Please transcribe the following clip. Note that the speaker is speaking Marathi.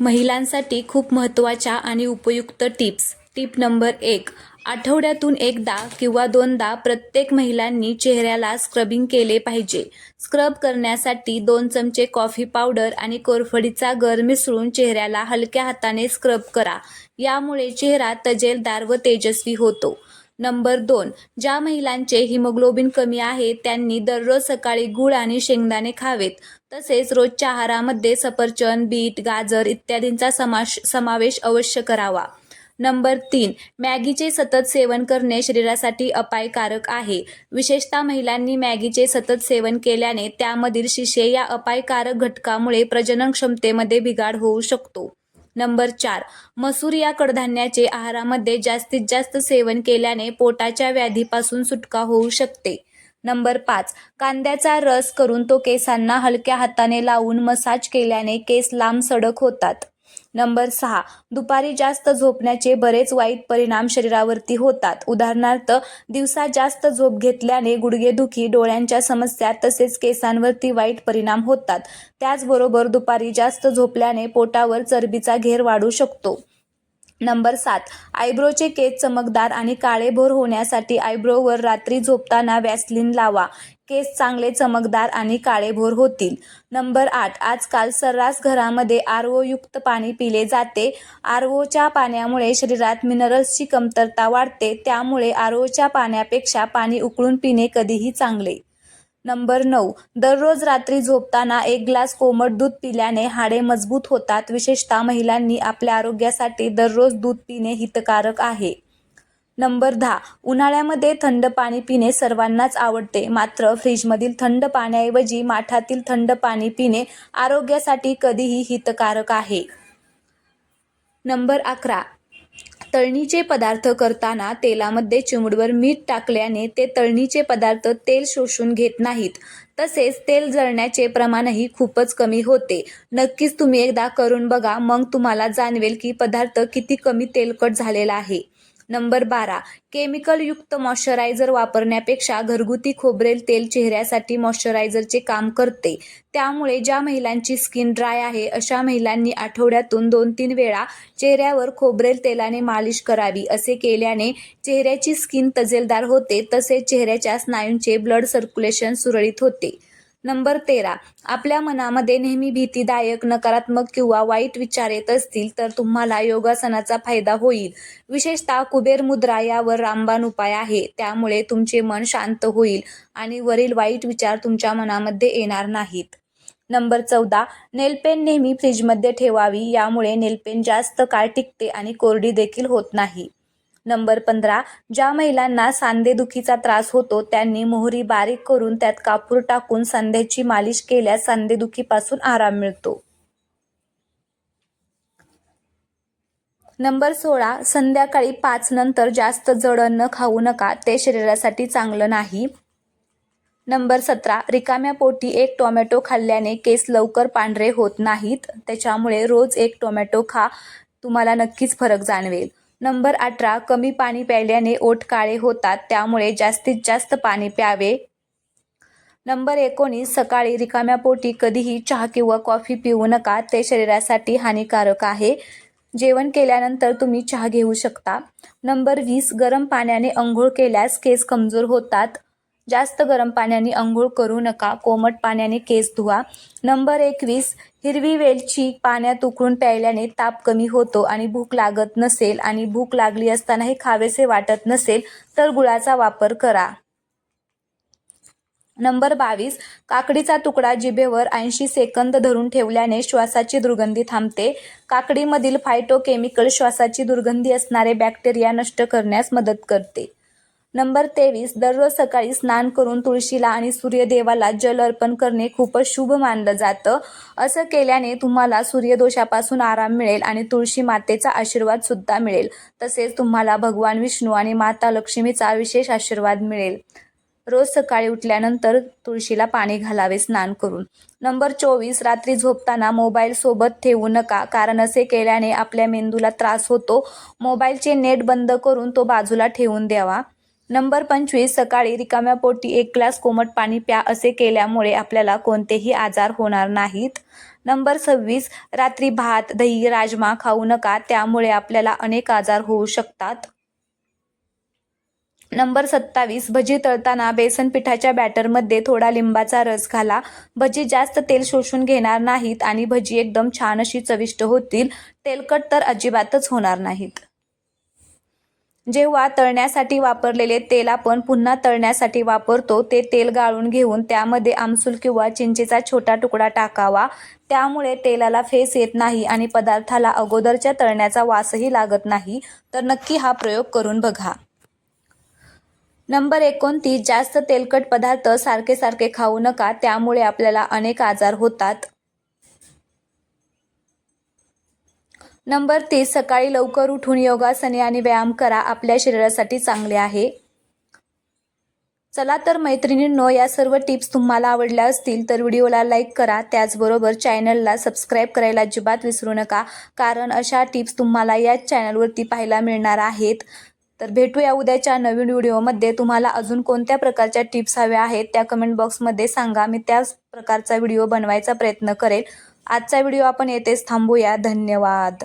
महिलांसाठी खूप महत्त्वाच्या आणि उपयुक्त टिप्स. टिप नंबर एक आठवड्यातून एकदा किंवा दोनदा प्रत्येक महिलांनी चेहऱ्याला स्क्रबिंग केले पाहिजे. स्क्रब करण्यासाठी दोन चमचे कॉफी पावडर आणि कोरफडीचा गर मिसळून चेहऱ्याला हलक्या हाताने स्क्रब करा. यामुळे चेहरा तजेलदार व तेजस्वी होतो. नंबर दोन. ज्या महिलांचे हिमोग्लोबिन कमी आहे त्यांनी दररोज सकाळी गूळ आणि शेंगदाणे खावेत. तसेच रोजच्या आहारामध्ये सफरचंद बीट गाजर इत्यादींचा समाश समावेश अवश्य करावा. नंबर तीन. मॅगीचे सतत सेवन करणे शरीरासाठी अपायकारक आहे. विशेषतः महिलांनी मॅगीचे सतत सेवन केल्याने त्यामधील शिशे या अपायकारक घटकामुळे प्रजनन क्षमतेमध्ये बिघाड होऊ शकतो. नंबर चार. मसूर या कडधान्याचे आहारामध्ये जास्तीत जास्त सेवन केल्याने पोटाच्या व्याधीपासून सुटका होऊ शकते. नंबर पाच. कांद्याचा रस करून तो केसांना हलक्या हाताने लावून मसाज केल्याने केस लांब सडक होतात. नंबर सहा दुपारी जास्त झोपण्याचे बरेच वाईट परिणाम शरीरावरती होतात. उदाहरणार्थ दिवसा जास्त झोप घेतल्याने गुडघेदुखी डोळ्यांच्या समस्या तसेच केसांवरती वाईट परिणाम होतात. त्याचबरोबर दुपारी जास्त झोपल्याने पोटावर चरबीचा घेर वाढू शकतो. नंबर सात आयब्रोचे केस चमकदार आणि काळेभोर होण्यासाठी आयब्रोवर रात्री झोपताना वॅसलीन लावा. केस चांगले चमकदार आणि काळेभोर होतील. नंबर आठ आजकाल सर्रास घरामध्ये आर युक्त पाणी पिले जाते. आर ओच्या पाण्यामुळे शरीरात मिनरल्सची कमतरता वाढते. त्यामुळे आर ओच्या पाण्यापेक्षा पाणी उकळून पिणे कधीही चांगले. नंबर नऊ दररोज रात्री झोपताना एक ग्लास कोमट दूध पिल्याने हाडे मजबूत होतात. विशेषतः महिलांनी आपल्या आरोग्यासाठी दररोज दूध पिणे हितकारक आहे. नंबर दहा. उन्हाळ्यामध्ये थंड पाणी पिणे सर्वांनाच आवडते. मात्र फ्रीजमधील थंड पाण्याऐवजी माठातील थंड पाणी पिणे आरोग्यासाठी कधीही हितकारक आहे. नंबर अकरा. तळणीचे पदार्थ करताना तेलामध्ये चिमडवर मीठ टाकल्याने ते तळणीचे पदार्थ तेल शोषून घेत नाहीत. तसेच तेल जळण्याचे प्रमाणही खूपच कमी होते. नक्कीच तुम्ही एकदा करून बघा मग तुम्हाला जाणवेल की पदार्थ किती कमी तेलकट झालेला आहे. नंबर बारा. केमिकलयुक्त मॉइश्चरायझर वापरण्यापेक्षा घरगुती खोबरेल तेल चेहऱ्यासाठी मॉइश्चरायझरचे काम करते. त्यामुळे ज्या महिलांची स्किन ड्राय आहे अशा महिलांनी आठवड्यातून दोन तीन वेळा चेहऱ्यावर खोबरेल तेलाने मालिश करावी असे केल्याने चेहऱ्याची स्किन तजेलदार होते तसेच चेहऱ्याच्या स्नायूंचे ब्लड सर्क्युलेशन सुरळीत होते. नंबर तेरा. आपल्या मनामध्ये नेहमी भीतीदायक नकारात्मक किंवा वाईट विचार येत असतील तर तुम्हाला योगासनाचा फायदा होईल. विशेषतः कुबेर मुद्रा यावर रामबाण उपाय आहे. त्यामुळे तुमचे मन शांत होईल आणि वरील वाईट विचार तुमच्या मनामध्ये येणार नाहीत. नंबर चौदा. नेलपेन नेहमी फ्रीजमध्ये ठेवावी. यामुळे नेलपेन जास्त काळ टिकते आणि कोरडी देखील होत नाही. नंबर पंधरा ज्या महिलांना सांधेदुखीचा त्रास होतो त्यांनी मोहरी बारीक करून त्यात कापूर टाकून सांध्याची मालिश केल्यास सांधेदुखीपासून आराम मिळतो. नंबर सोळा संध्याकाळी पाच नंतर जास्त जड अन्न खाऊ नका ते शरीरासाठी चांगलं नाही. नंबर सतरा रिकाम्या पोटी एक टोमॅटो खाल्ल्याने केस लवकर पांढरे होत नाहीत त्याच्यामुळे रोज एक टोमॅटो खा तुम्हाला नक्कीच फरक जाणवेल. नंबर अठरा कमी पाणी प्यायल्याने ओठ काळे होतात त्यामुळे जास्तीत जास्त पाणी प्यावे. नंबर एकोणीस सकाळी रिकाम्या पोटी कधीही चहा किंवा कॉफी पिऊ नका ते शरीरासाठी हानिकारक आहे. जेवण केल्यानंतर तुम्ही चहा घेऊ शकता. नंबर वीस गरम पाण्याने अंघोळ केल्यास केस कमजोर होतात जास्त गरम पाण्याने अंघोळ करू नका. कोमट पाण्याने केस धुवा. नंबर एकवीस हिरवी वेलची पाण्यात उकळून प्यायल्याने ताप कमी होतो आणि भूक लागत नसेल आणि भूक लागली असतानाही खावेसे वाटत नसेल तर गुळाचा वापर करा. नंबर बावीस काकडीचा तुकडा जिभेवर ऐंशी सेकंद धरून ठेवल्याने श्वासाची दुर्गंधी थांबते. काकडीमधील फायटोकेमिकल श्वासाची दुर्गंधी असणारे बॅक्टेरिया नष्ट करण्यास मदत करते. नंबर तेवीस दररोज सकाळी स्नान करून तुळशीला आणि सूर्यदेवाला जल अर्पण करणे खूपच शुभ मानलं जातं. असं केल्याने तुम्हाला सूर्यदोषापासून आराम मिळेल आणि तुळशी मातेचा आशीर्वाद सुद्धा मिळेल. तसेच तुम्हाला भगवान विष्णू आणि माता लक्ष्मीचा विशेष आशीर्वाद मिळेल. रोज सकाळी उठल्यानंतर तुळशीला पाणी घालावे स्नान करून. नंबर चोवीस रात्री झोपताना मोबाईल सोबत ठेवू नका. कारण असे केल्याने आपल्या मेंदूला त्रास होतो. मोबाईलचे नेट बंद करून तो बाजूला ठेवून द्यावा. नंबर पंचवीस सकाळी रिकाम्या पोटी एक ग्लास कोमट पाणी प्या असे केल्यामुळे आपल्याला कोणतेही आजार होणार नाहीत. नंबर सव्वीस रात्री भात दही राजमा खाऊ नका त्यामुळे आपल्याला अनेक आजार होऊ शकतात. नंबर सत्तावीस भजी तळताना बेसन पिठाच्या बॅटरमध्ये थोडा लिंबाचा रस घाला. भजी जास्त तेल शोषून घेणार नाहीत आणि भजी एकदम छान अशी चविष्ट होतील. तेलकट तर अजिबातच होणार नाहीत. जेव्हा तळण्यासाठी वापरलेले तेल आपण पुन्हा तळण्यासाठी वापरतो ते तेल गाळून घेऊन त्यामध्ये आमसूल किंवा चिंचेचा छोटा तुकडा टाकावा. त्यामुळे तेलाला फेस येत नाही आणि पदार्थाला अगोदरच्या तळण्याचा वासही लागत नाही. तर नक्की हा प्रयोग करून बघा. नंबर एकोणतीस जास्त तेलकट पदार्थ सारखे सारखे खाऊ नका त्यामुळे आपल्याला अनेक आजार होतात. नंबर तीस सकाळी लवकर उठून योगासने आणि व्यायाम करा. आपल्या शरीरासाठी चांगले आहे. चला तर मैत्रिणींनो या सर्व टिप्स तुम्हाला आवडल्या असतील तर व्हिडिओला लाईक करा. त्याचबरोबर चॅनलला सबस्क्राईब करायला अजिबात विसरू नका कारण अशा टिप्स तुम्हाला याच चॅनलवरती पाहायला मिळणार आहेत. तर भेटूया उद्याच्या नवीन व्हिडिओमध्ये. तुम्हाला अजून कोणत्या प्रकारच्या टिप्स हव्या आहेत त्या कमेंट बॉक्समध्ये सांगा. मी त्याच प्रकारचा व्हिडिओ बनवायचा प्रयत्न करेल. आजचा व्हिडिओ आपण येथेच थांबूया. धन्यवाद.